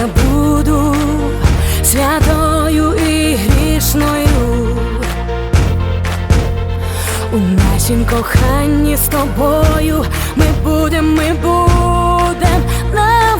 я буду святою і грішною. У нашім коханні з тобою ми будем, ми будем на